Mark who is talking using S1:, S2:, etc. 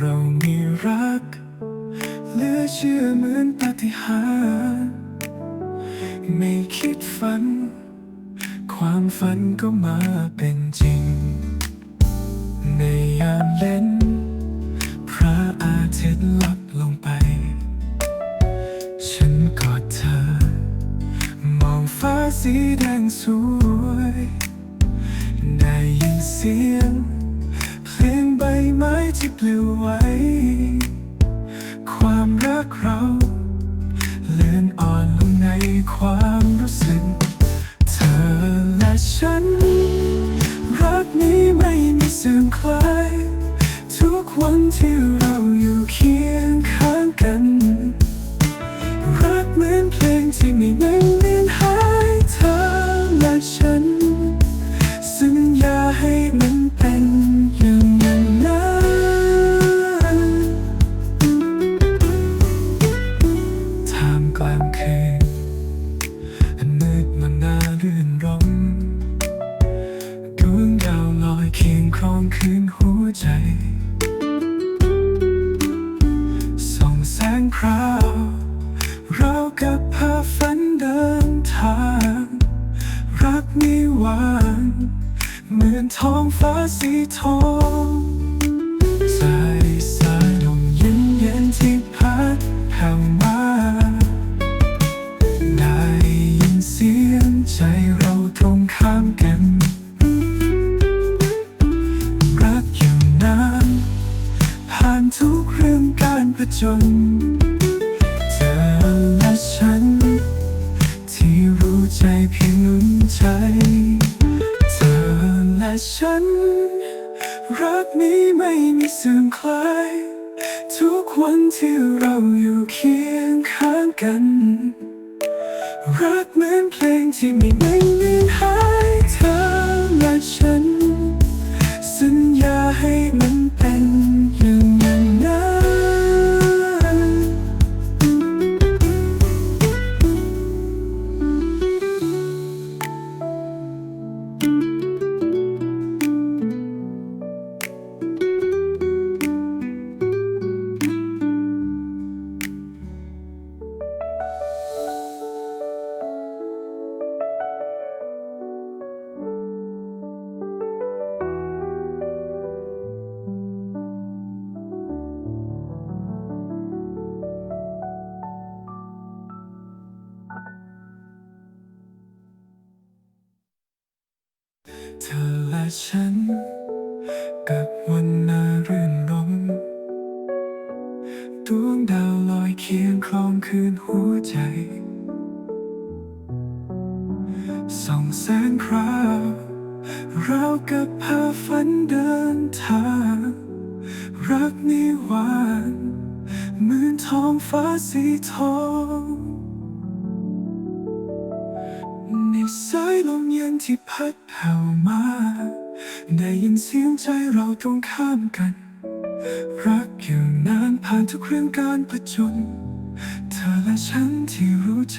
S1: เรามีรัก เหลือเชื่อเหมือนปฏิหารไม่คิดฝัน ความฝันก็มาเป็นจริง ในยามเล่น พระอาทิตย์ลับลงไป ฉันกอดเธอ มองฟ้าสีด คลาย ทุกวันที่เราอยู่เคียงข้างกัน รักเหมือนเพลงที่ไม่นึ่งเลียนหายเธอและฉัน สัญญาให้มันเป็น พาฝันเดินทาง รักมีวานเหมือนท้องฟ้าสีทองสายสายลมเย็นเย็นที่พัดเข้ามาได้ยินเสียงใจเราตรงข้ามกันรักอย่างนั้นผ่านทุกเรื่องการผจญ เพียงหนุนใจ เธอและฉัน รักนี้ไม่มีเสื่อมคลาย ทุกวันที่เราอยู่เคียงข้างกัน รักเหมือนเพลงที่ไม่เลือ ฉัน กับวันนารื่นรมดวงดาวลอยเคียงคลองคืนหัวใจ ส่องแสงพราวเรากับพาฝันเดินทาง รักนิวานเหมือนท้องฟ้าสีทองในสาย ที่พัดแผ่วมา ได้ยินเสียงใจเราตรงข้ามกัน รักอยู่นานผ่านทุกเรื่องการประจนเธอและฉันที่รู้ใจ